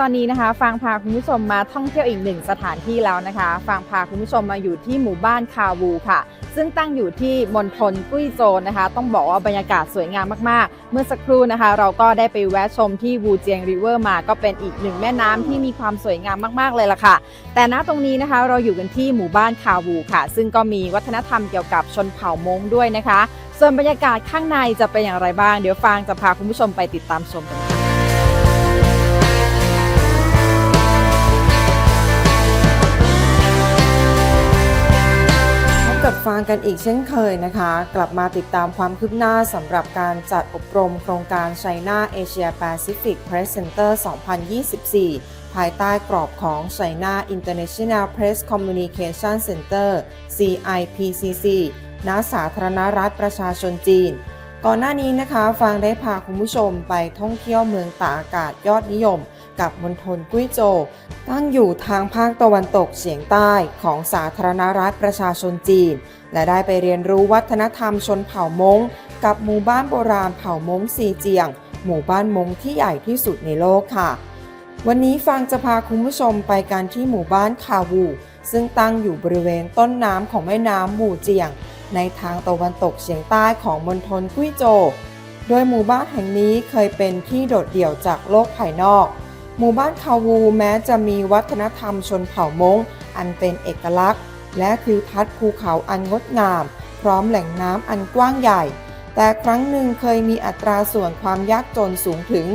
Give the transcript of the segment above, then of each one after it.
ตอนนี้นะคะฟางพาคุณผู้ชมมาท่องเที่ยวอีกหนึ่งสถานที่แล้วนะคะฟางพาคุณผู้ชมมาอยู่ที่หมู่บ้านคาวูค่ะ ซึ่งตั้งอยู่ที่มณฑลกุ้ยโจวนะคะ ต้องบอกว่าบรรยากาศสวยงามมากๆ เมื่อสักครู่นะคะ เราก็ได้ไปแวะชมที่วูเจียงริเวอร์มาก็เป็นอีกหนึ่งแม่น้ำที่มีความสวยงามมากๆเลยล่ะค่ะ แต่ณตรงนี้นะคะเราอยู่กันที่หมู่บ้านคาวูค่ะ ซึ่งก็มีวัฒนธรรมเกี่ยวกับชนเผ่ามงด้วยนะคะ ส่วนบรรยากาศข้างในจะเป็นอย่างไรบ้างเดี๋ยวฟางจะพาคุณผู้ชมไปติดตามชมกัน กับฟางกันอีกเช่นเคยนะคะ กลับมาติดตามความคืบหน้าสำหรับการจัดอบรมโครงการ China Asia Pacific Press Center 2024 ภายใต้กรอบของ China International Press Communication Center CIPCC ณสาธารณรัฐประชาชนจีน ก่อนหน้านี้นะคะ ฟางได้พาคุณผู้ชมไปท่องเที่ยวเมืองตากอากาศยอดนิยม กับมณฑลกุ้ยโจวตั้งอยู่ทางภาคตะวันตกเฉียงใต้ของสาธารณรัฐประชาชนจีน และได้ไปเรียนรู้วัฒนธรรมชนเผ่ามงกับหมู่บ้านโบราณเผ่ามงซีเจียง หมู่บ้านมงที่ใหญ่ที่สุดในโลกค่ะ วันนี้ฟังจะพาคุณผู้ชมไปกันที่หมู่บ้านคาวู ซึ่งตั้งอยู่บริเวณต้นน้ำของแม่น้ำบูเจียง ในทางตะวันตกเฉียงใต้ของมณฑลกุ้ยโจวโดยหมู่บ้านแห่งนี้เคยเป็นที่โดดเดี่ยวจากโลกภายนอก หมู่บ้านคาวูแม้จะมีวัฒนธรรมชนเผ่ามงอันเป็นเอกลักษณ์ และทิวทัศน์ภูเขาอันงดงาม พร้อมแหล่งน้ำอันกว้างใหญ่ แต่ครั้งหนึ่งเคยมีอัตราส่วนความยากจนสูงถึง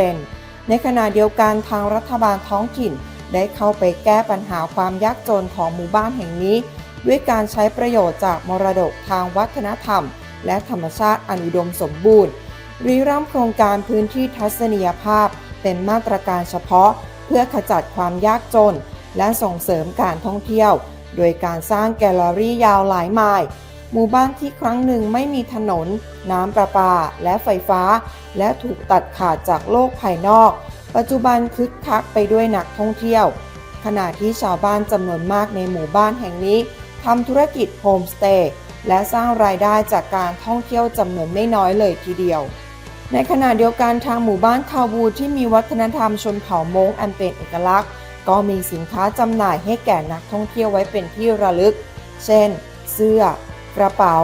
63.6%ในขณะเดียวกันทางรัฐบาลท้องถิ่น ได้เข้าไปแก้ปัญหาความยากจนของหมู่บ้านแห่งนี้ ด้วยการใช้ประโยชน์จากมรดกทางวัฒนธรรม และธรรมชาติอันอุดมสมบูรณ์ ริเริ่มโครงการพื้นที่ทัศนียภาพ เป็นมาตรการเฉพาะ เพื่อขจัดความยากจน และส่งเสริมการท่องเที่ยว โดยการสร้างแกลเลอรี่ยาวหลายไมล์หมู่บ้านที่ครั้งหนึ่งไม่มีถนน น้ำประปา และไฟฟ้า และถูกตัดขาดจากโลกภายนอก ปัจจุบันคึกคักไปด้วยนักท่องเที่ยว ขณะที่ชาวบ้านจำนวนมากในหมู่บ้านแห่งนี้ทำธุรกิจโฮมสเตย์และสร้างรายได้จากการท่องเที่ยวจำนวนไม่น้อยเลยทีเดียว ในขณะเดียวกันทางหมู่บ้านคาวูที่มีวัฒนธรรมชนเผ่ามงอันเป็นเอกลักษณ์ ก็มีสินค้าจำหน่ายให้แก่นักท่องเที่ยวไว้เป็นที่ระลึก เช่น เสื้อ กระเป๋า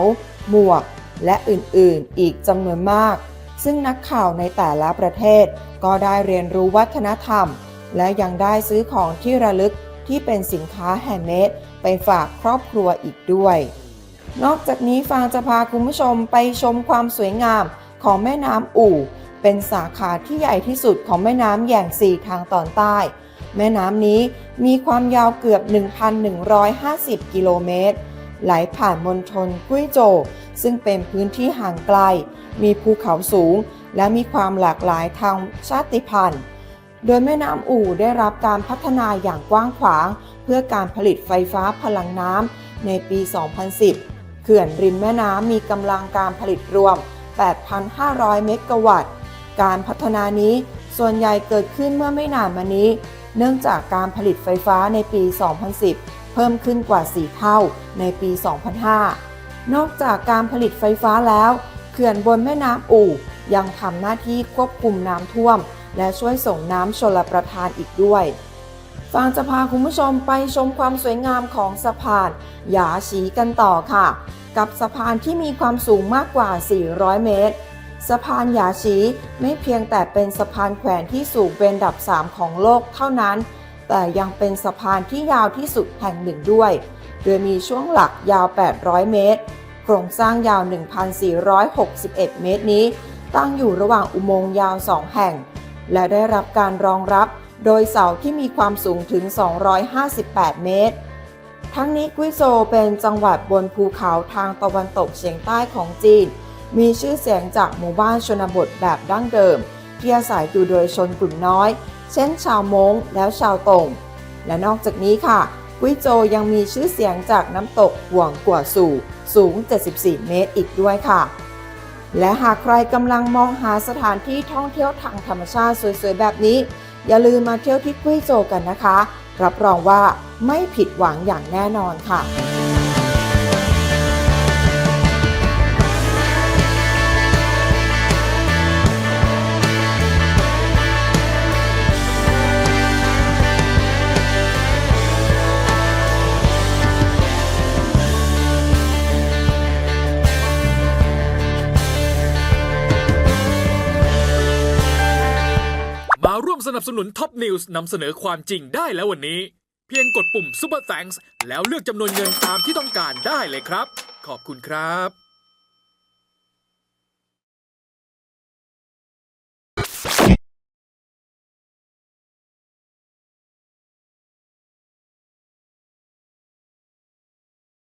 หมวก และอื่นๆ อีกจำนวนมาก ซึ่งนักข่าวในแต่ละประเทศ ก็ได้เรียนรู้วัฒนธรรม และยังได้ซื้อของที่ระลึกที่เป็นสินค้าแฮนด์เมดไปฝากครอบครัวอีกด้วย นอกจากนี้ฟางจะพาคุณผู้ชมไปชมความสวยงาม ของแม่น้ำอู่ เป็นสาขาที่ใหญ่ที่สุดของแม่น้ำแยงซีทางตอนใต้ แม่น้ำนี้มีความยาวเกือบ 1,150 กิโลเมตร ไหลผ่านมณฑลกุ้ยโจวซึ่งเป็นพื้นที่ห่างไกล มีภูเขาสูง และมีความหลากหลายทางชาติพันธุ์ โดยแม่น้ำอู่ได้รับการพัฒนาอย่างกว้างขวาง เพื่อการผลิตไฟฟ้าพลังน้ำในปี 2010 เขื่อนริมแม่น้ำมีกำลังการผลิตรวม 8,500 เมกะวัตต์ การพัฒนานี้ส่วนใหญ่เกิดขึ้นเมื่อไม่นานมานี้ เนื่องจากการผลิตไฟฟ้าในปี 2010 เพิ่มขึ้นกว่า 4 เท่าในปี 2005 นอกจากการผลิตไฟฟ้าแล้วเขื่อนบนแม่น้ำอู่ยังทำหน้าที่ควบคุมน้ำท่วม และช่วยส่งน้ำชลประทานอีกด้วย ฟางจะพาคุณผู้ชมไปชมความสวยงามของสะพานหยาฉีกันต่อค่ะ กับสะพานที่มีความสูงมากกว่า 400 เมตร สะพานหยาฉีไม่เพียงแต่เป็นสะพานแขวนที่สูงเป็นอันดับ 3 ของโลกเท่านั้น แต่ยังเป็นสะพานที่ยาวที่สุดแห่งหนึ่งด้วย โดยมีช่วงหลักยาว 800 เมตร โครงสร้างยาว 1,461 เมตรนี้ ตั้งอยู่ระหว่างอุโมงค์ยาว 2 แห่ง และได้รับการรองรับ โดยเสาที่มีความสูงถึง 258 เมตร ทั้งนี้กุ้ยโซเป็นจังหวัดบนภูเขาทางตะวันตกเฉียงใต้ของจีน มีชื่อเสียงจากหมู่บ้านชนบทแบบดั้งเดิม ที่อาศัยอยู่โดยชนกลุ่มน้อย เช่นชาวมงแล้วชาวตง และนอกจากนี้ค่ะ กุ้ยโจยังมีชื่อเสียงจากน้ำตกห่วงกัวสู่สูง 74 เมตรอีกด้วยค่ะและหากใครกำลังมองหาสถานที่ท่องเที่ยวทางธรรมชาติสวยๆ แบบนี้ อย่าลืมมาเที่ยวที่กุ้ยโจวกันนะคะ รับรองว่าไม่ผิดหวังอย่างแน่นอนค่ะ มาร่วมสนับสนุนท็อปนิวส์นำเสนอความจริงได้แล้ววันนี้ เพียงกดปุ่ม Super Thanks แล้วเลือกจำนวนเงินตามที่ต้องการได้เลยครับ ขอบคุณครับ